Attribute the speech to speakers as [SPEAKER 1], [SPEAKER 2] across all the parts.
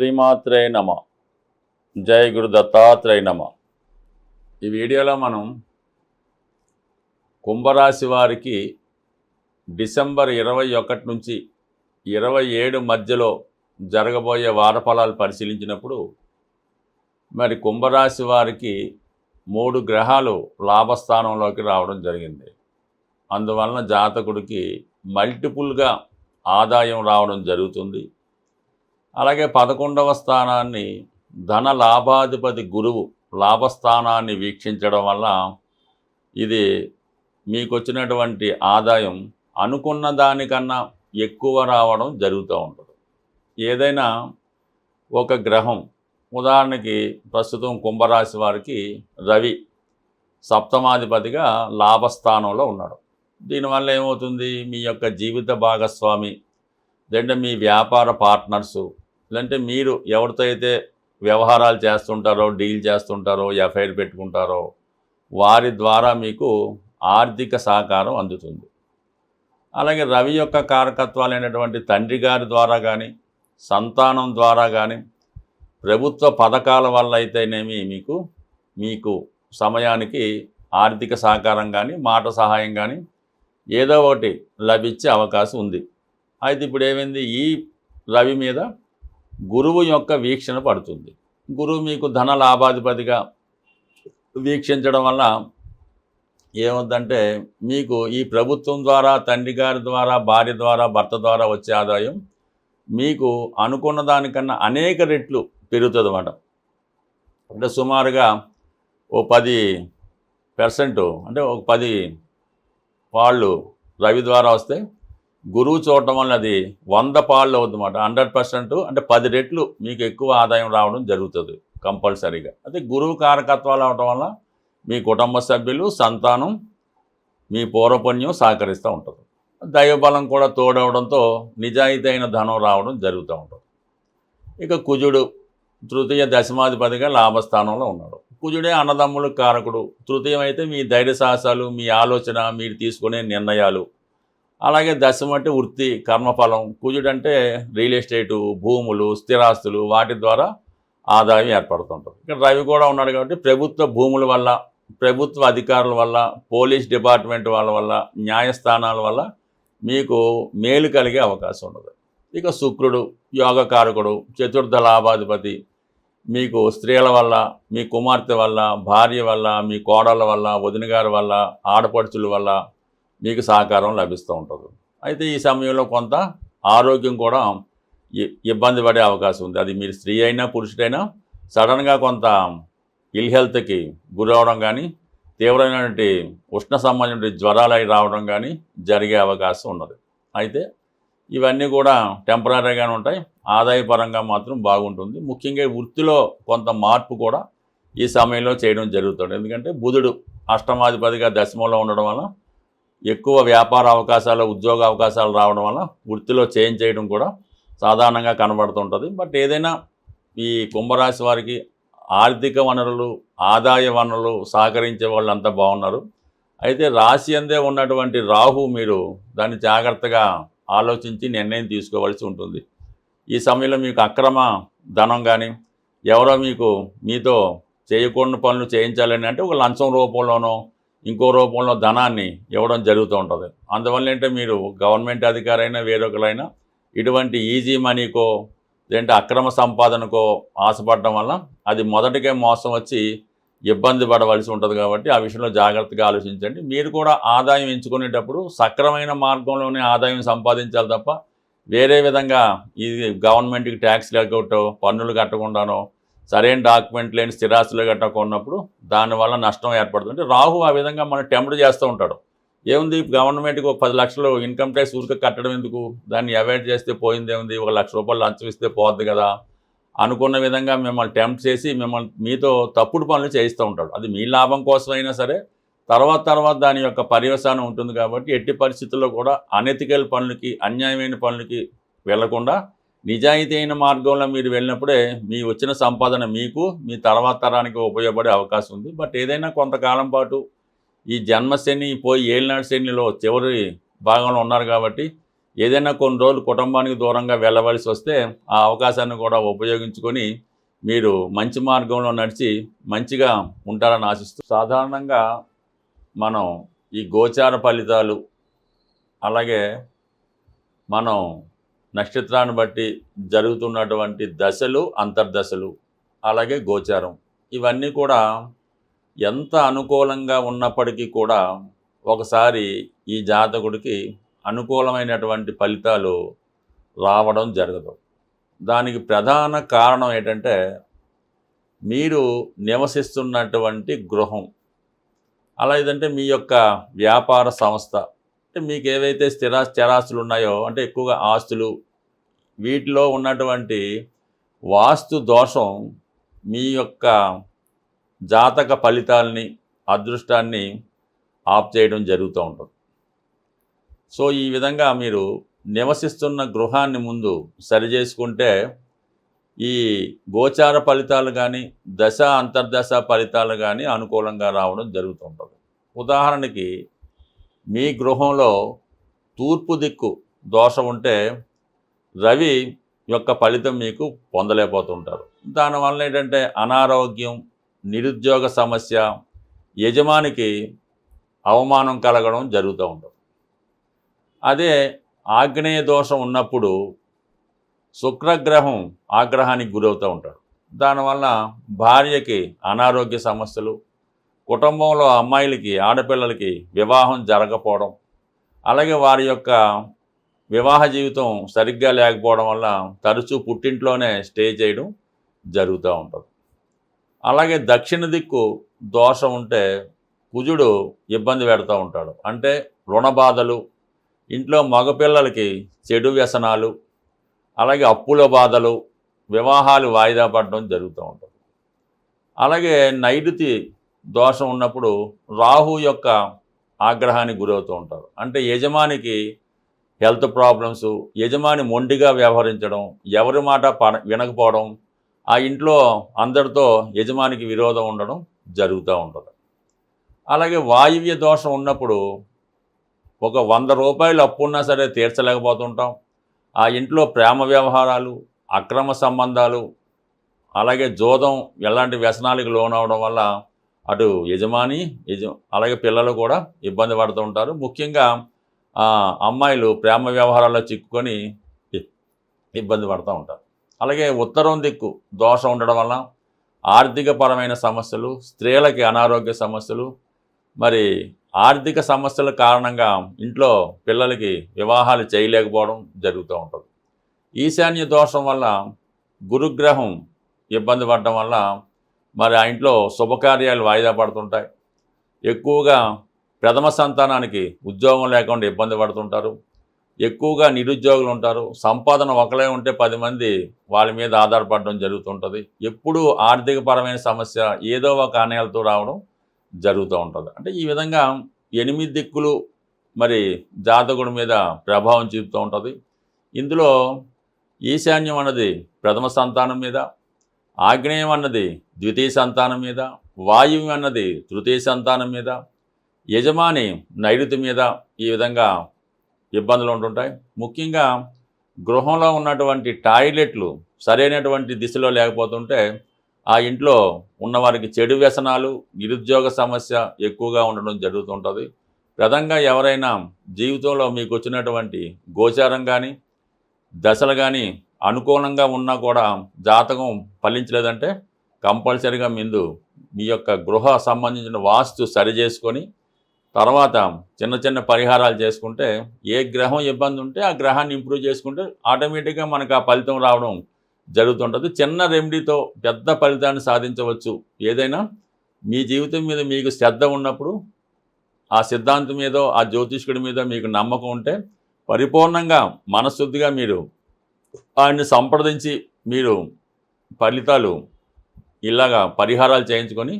[SPEAKER 1] శ్రీమాత్రే నమ. జై గురు దత్తాత్రేయ నమ. ఈ వీడియోలో మనం కుంభరాశి వారికి డిసెంబర్ ఇరవై ఒకటి నుంచి ఇరవై ఏడు మధ్యలో జరగబోయే వారఫలాలు పరిశీలించినప్పుడు మరి కుంభరాశి వారికి మూడు గ్రహాలు లాభస్థానంలోకి రావడం జరిగింది. అందువలన జాతకుడికి మల్టిపుల్గా ఆదాయం రావడం జరుగుతుంది. అలాగే పదకొండవ స్థానాన్ని ధన లాభాధిపతి గురువు లాభస్థానాన్ని వీక్షించడం వల్ల ఇది మీకు వచ్చినటువంటి ఆదాయం అనుకున్న దానికన్నా ఎక్కువ రావడం జరుగుతూ ఉంటుంది. ఏదైనా ఒక గ్రహం ఉదాహరణకి ప్రస్తుతం కుంభరాశి వారికి రవి సప్తమాధిపతిగా లాభస్థానంలో ఉన్నాడు. దీనివల్ల ఏమవుతుంది? మీ యొక్క జీవిత భాగస్వామి లేదంటే మీ వ్యాపార పార్ట్నర్సు లేదంటే మీరు ఎవరితో అయితే వ్యవహారాలు చేస్తుంటారో డీల్ చేస్తుంటారో ఎఫ్ఐఆర్ పెట్టుకుంటారో వారి ద్వారా మీకు ఆర్థిక సహకారం అందుతుంది. అలాగే రవి యొక్క కారకత్వాలైనటువంటి తండ్రి గారి ద్వారా కానీ సంతానం ద్వారా కానీ ప్రభుత్వ పథకాల వల్ల అయితేనేమి మీకు మీకు సమయానికి ఆర్థిక సహకారం కానీ మాట సహాయం కానీ ఏదో ఒకటి లభించే అవకాశం ఉంది. అయితే ఇప్పుడు ఏమైంది? ఈ రవి మీద గురువు యొక్క వీక్షణ పడుతుంది. గురువు మీకు ధన లాభాధిపతిగా వీక్షించడం వల్ల ఏమవుతుందంటే మీకు ఈ ప్రభుత్వం ద్వారా తండ్రి గారి ద్వారా భార్య ద్వారా భర్త ద్వారా వచ్చే ఆదాయం మీకు అనుకున్న దానికన్నా అనేక రెట్లు పెరుగుతుంది అన్నమాట అంటే సుమారుగా ఓ పది పర్సెంటు అంటే ఒక పది వాళ్ళు రవి ద్వారా వస్తే గురువు చూడటం వల్ల అది వంద పాళ్ళు అవుతుందన్నమాట. హండ్రెడ్ పర్సెంట్ అంటే పది రెట్లు మీకు ఎక్కువ ఆదాయం రావడం జరుగుతుంది కంపల్సరీగా. అదే గురువు కారకత్వాలు అవడం వల్ల మీ కుటుంబ సభ్యులు సంతానం మీ పూర్వపుణ్యం సహకరిస్తూ ఉంటుంది. దైవబలం కూడా తోడవడంతో నిజాయితీ అయిన ధనం రావడం జరుగుతూ ఉంటుంది. ఇక కుజుడు తృతీయ దశమాధిపతిగా లాభస్థానంలో ఉన్నాడు. కుజుడే అన్నదమ్ముల కారకుడు. తృతీయం అయితే మీ ధైర్య సాహసాలు మీ ఆలోచన మీరు తీసుకునే నిర్ణయాలు అలాగే దశం అంటే వృత్తి కర్మఫలం. కుజుడు అంటే రియల్ ఎస్టేటు భూములు స్థిరాస్తులు వాటి ద్వారా ఆదాయం ఏర్పడుతుంటుంది. ఇక్కడ రవి కూడా ఉన్నాడు కాబట్టి ప్రభుత్వ భూముల వల్ల ప్రభుత్వ అధికారుల వల్ల పోలీస్ డిపార్ట్మెంట్ వాళ్ళ వల్ల న్యాయస్థానాల వల్ల మీకు మేలు కలిగే అవకాశం ఉండదు ఇక శుక్రుడు యోగకారకుడు చతుర్థ లాభాధిపతి. మీకు స్త్రీల వల్ల మీ కుమార్తె వల్ల భార్య వల్ల మీ కోడళ్ళ వల్ల వదిన గారి వల్ల ఆడపడుచుల వల్ల మీకు సహకారం లభిస్తూ ఉంటుంది. అయితే ఈ సమయంలో కొంత ఆరోగ్యం కూడా ఇబ్బంది పడే అవకాశం ఉంది. అది మీరు స్త్రీ అయినా పురుషుడైనా సడన్గా కొంత ఇల్ హెల్త్కి గురవడం కానీ తీవ్రమైనటువంటి ఉష్ణ సంబంధించిన జ్వరాలు అవి రావడం కానీ జరిగే అవకాశం ఉన్నది. అయితే ఇవన్నీ కూడా టెంపరీగానే ఉంటాయి. ఆదాయపరంగా మాత్రం బాగుంటుంది. ముఖ్యంగా వృత్తిలో కొంత మార్పు కూడా ఈ సమయంలో చేయడం జరుగుతుంది. ఎందుకంటే బుధుడు అష్టమాధిపతిగా దశమంలో ఉండడం వల్ల ఎక్కువ వ్యాపార అవకాశాలు ఉద్యోగ అవకాశాలు రావడం వల్ల వృత్తిలో చేంజ్ చేయడం కూడా సాధారణంగా కనబడుతుంటుంది. బట్ ఏదైనా ఈ కుంభరాశి వారికి ఆర్థిక వనరులు ఆదాయ వనరులు సహకరించే వాళ్ళు అంతా బాగున్నారు. అయితే రాశి అందే ఉన్నటువంటి రాహు మీరు దాన్ని జాగ్రత్తగా ఆలోచించి నిర్ణయం తీసుకోవాల్సి ఉంటుంది. ఈ సమయంలో మీకు అక్రమ ధనం కానీ ఎవరో మీకు మీతో చేయకూడని పనులు చేయించాలని అంటే ఒక లంచం రూపంలోనో ఇంకో రూపంలో ధనాన్ని ఇవ్వడం జరుగుతూ ఉంటుంది. అందువల్ల ఏంటంటే మీరు గవర్నమెంట్ అధికారైనా వేరొకరైనా ఇటువంటి ఈజీ మనీకో లేదంటే అక్రమ సంపాదనకో ఆశపడడం వల్ల అది మొదటికే మోసం వచ్చి ఇబ్బంది పడవలసి ఉంటుంది కాబట్టి ఆ విషయంలో జాగ్రత్తగా ఆలోచించండి. మీరు కూడా ఆదాయం ఎంచుకునేటప్పుడు సక్రమైన మార్గంలోనే ఆదాయం సంపాదించాలి తప్ప వేరే విధంగా ఇది గవర్నమెంట్కి ట్యాక్స్ లేకపోవటం పన్నులు కట్టకుండానో సరైన డాక్యుమెంట్ లేని స్థిరాస్తులు కట్టకున్నప్పుడు దానివల్ల నష్టం ఏర్పడుతుంది రాహు ఆ విధంగా మనం టెంప్ట్ చేస్తూ ఉంటాడు. ఏముంది? గవర్నమెంట్కి ఒక పది లక్షలు ఇన్కమ్ ట్యాక్స్ ఊరిక కట్టడం ఎందుకు? దాన్ని అవాయిడ్ చేస్తే పోయింది ఏముంది? ఒక లక్ష రూపాయలు లంచం ఇస్తే పోద్ది కదా? అనుకున్న విధంగా మిమ్మల్ని టెంప్ట్ చేసి మిమ్మల్ని మీతో తప్పుడు పనులు చేయిస్తూ ఉంటాడు. అది మీ లాభం కోసమైనా సరే తర్వాత తర్వాత దాని యొక్క పర్యవసానం ఉంటుంది కాబట్టి ఎట్టి పరిస్థితుల్లో కూడా అనెతికల్ పనులకి అన్యాయమైన పనులకి వెళ్ళకుండా నిజాయితీ అయిన మార్గంలో మీరు వెళ్ళినప్పుడే మీ వచ్చిన సంపాదన మీకు మీ తర్వాత తరానికి ఉపయోగపడే అవకాశం ఉంది. బట్ ఏదైనా కొంతకాలం పాటు ఈ జన్మశ్రేణి పోయి ఏలినాడు శ్రేణిలో చివరి భాగంలో ఉన్నారు కాబట్టి ఏదైనా కొన్ని రోజులు కుటుంబానికి దూరంగా వెళ్ళవలసి వస్తే ఆ అవకాశాన్ని కూడా ఉపయోగించుకొని మీరు మంచి మార్గంలో నడిచి మంచిగా ఉంటారని ఆశిస్తూ సాధారణంగా మనం ఈ గోచార ఫలితాలు అలాగే మనం నక్షత్రాన్ని బట్టి జరుగుతున్నటువంటి దశలు అంతర్దశలు అలాగే గోచారం. ఇవన్నీ కూడా ఎంత అనుకూలంగా ఉన్నప్పటికీ కూడా ఒకసారి ఈ జాతకుడికి అనుకూలమైనటువంటి ఫలితాలు రావడం జరగదు. దానికి ప్రధాన కారణం ఏంటంటే మీరు నివసిస్తున్నటువంటి గృహం అలా ఏదంటే మీ యొక్క వ్యాపార సంస్థ అంటే మీకు ఏవైతే స్థిర స్థిరాస్తులు ఉన్నాయో అంటే ఎక్కువగా ఆస్తులు వీటిలో ఉన్నటువంటి వాస్తు దోషం మీ యొక్క జాతక ఫలితాలని అదృష్టాన్ని ఆఫ్ చేయడం జరుగుతూ ఉంటుంది. సో ఈ విధంగా మీరు నివసిస్తున్న గృహాన్ని ముందు సరి చేసుకుంటే ఈ గోచార ఫలితాలు కానీ దశ అంతర్దశ ఫలితాలు కానీ అనుకూలంగా రావడం జరుగుతుంటుంది ఉదాహరణకి మీ గృహంలో తూర్పు దిక్కు దోషం ఉంటే రవి యొక్క ఫలితం మీకు పొందలేకపోతుంటారు. దానివల్ల ఏంటంటే అనారోగ్యం నిరుద్యోగ సమస్య యజమానికి అవమానం కలగడం జరుగుతూ ఉంటుంది అదే ఆగ్నేయ దోషం ఉన్నప్పుడు శుక్రగ్రహం ఆగ్రహానికి గురవుతూ ఉంటాడు దానివల్ల భార్యకి అనారోగ్య సమస్యలు కుటుంబంలో అమ్మాయిలకి ఆడపిల్లలకి వివాహం జరగకపోవడం అలాగే వారి యొక్క వివాహ జీవితం సరిగ్గా లేకపోవడం వల్ల తరచూ పుట్టింట్లోనే స్టే చేయడం జరుగుతూ ఉంటుంది. అలాగే దక్షిణ దిక్కు దోషం ఉంటే కుజుడు ఇబ్బంది పెడుతూ ఉంటాడు. అంటే రుణ బాధలు ఇంట్లో మగపిల్లలకి చెడు వ్యసనాలు అలాగే అప్పుల బాధలు వివాహాలు వాయిదా పడడం జరుగుతూ ఉంటుంది. అలాగే నైరుతి దోషం ఉన్నప్పుడు రాహు యొక్క ఆగ్రహానికి గురవుతూ ఉంటారు. అంటే యజమానికి హెల్త్ ప్రాబ్లమ్స్ యజమాని మొండిగా వ్యవహరించడం ఎవరి మాట వినకపోవడం ఆ ఇంట్లో అందరితో యజమానికి విరోధం ఉండడం జరుగుతూ ఉంటుంది. అలాగే వాయువ్య దోషం ఉన్నప్పుడు ఒక వంద రూపాయలు అప్పు ఉన్నా సరే తీర్చలేకపోతుంటాం. ఆ ఇంట్లో ప్రేమ వ్యవహారాలు అక్రమ సంబంధాలు అలాగే జోదం ఎలాంటి వ్యసనాలకు లోనవడం వల్ల అటు యజమాని యజ అలాగే పిల్లలు కూడా ఇబ్బంది పడుతూ ఉంటారు. ముఖ్యంగా అమ్మాయిలు ప్రేమ వ్యవహారాల్లో చిక్కుకొని ఇబ్బంది పడుతూ ఉంటారు. అలాగే ఉత్తరం దిక్కు దోషం ఉండడం వల్ల ఆర్థికపరమైన సమస్యలు స్త్రీలకి అనారోగ్య సమస్యలు మరి ఆర్థిక సమస్యల కారణంగా ఇంట్లో పిల్లలకి వివాహాలు చేయలేకపోవడం జరుగుతూ ఉంటుంది. ఈశాన్య దోషం వల్ల గురుగ్రహం ఇబ్బంది పడడం వల్ల మరి ఆ ఇంట్లో శుభకార్యాలు వాయిదా పడుతుంటాయి. ఎక్కువగా ప్రథమ సంతానానికి ఉద్యోగం లేకుండా ఇబ్బంది పడుతుంటారు. ఎక్కువగా నిరుద్యోగులు ఉంటారు. సంపాదన ఒకలే ఉంటే పది మంది వాళ్ళ మీద ఆధారపడడం జరుగుతుంటుంది. ఎప్పుడూ ఆర్థికపరమైన సమస్య ఏదో ఒక ఆనయాలతో రావడం జరుగుతూ ఉంటుంది. అంటే ఈ విధంగా ఎనిమిది దిక్కులు మరి జాతకుడి మీద ప్రభావం చూపుతూ ఉంటుంది. ఇందులో ఈశాన్యం అన్నది ప్రథమ సంతానం మీద ఆగ్నేయం అన్నది ద్వితీయ సంతానం మీద వాయువు అన్నది తృతీయ సంతానం మీద యజమాని నైరుతి మీద ఈ విధంగా ఇబ్బందులు ఉంటుంటాయి. ముఖ్యంగా గృహంలో ఉన్నటువంటి టాయిలెట్లు సరైనటువంటి దిశలో లేకపోతుంటే ఆ ఇంట్లో ఉన్నవారికి చెడు వ్యసనాలు నిరుద్యోగ సమస్య ఎక్కువగా ఉండడం జరుగుతుంటుంది. ప్రధంగా ఎవరైనా జీవితంలో మీకు వచ్చినటువంటి గోచారం కానీ దశలు కానీ అనుకూలంగా ఉన్నా కూడా జాతకం ఫలించలేదంటే కంపల్సరీగా ముందు మీ యొక్క గృహ సంబంధించిన వాస్తు సరి చేసుకొని తర్వాత చిన్న చిన్న పరిహారాలు చేసుకుంటే ఏ గ్రహం ఇబ్బంది ఉంటే ఆ గ్రహాన్ని ఇంప్రూవ్ చేసుకుంటే ఆటోమేటిక్గా మనకు ఆ ఫలితం రావడం జరుగుతుంటుంది. చిన్న రెమెడీతో పెద్ద ఫలితాన్ని సాధించవచ్చు. ఏదైనా మీ జీవితం మీద మీకు శ్రద్ధ ఉన్నప్పుడు ఆ సిద్ధాంతం మీద ఆ జ్యోతిష్కుడి మీద మీకు నమ్మకం ఉంటే పరిపూర్ణంగా మనశుద్ధిగా మీరు ఆయన్ని సంప్రదించి మీరు ఫలితాలు ఇలాగా పరిహారాలు చేయించుకొని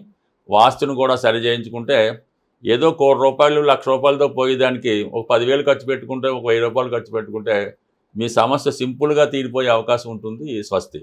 [SPEAKER 1] వాస్తును కూడా సరి చేయించుకుంటే ఏదో కోటి రూపాయలు లక్ష రూపాయలతో పోయేదానికి ఒక పదివేలు ఖర్చు పెట్టుకుంటే ఒక వెయ్యి రూపాయలు ఖర్చు పెట్టుకుంటే మీ సమస్య సింపుల్గా తీరిపోయే అవకాశం ఉంటుంది స్వస్తి.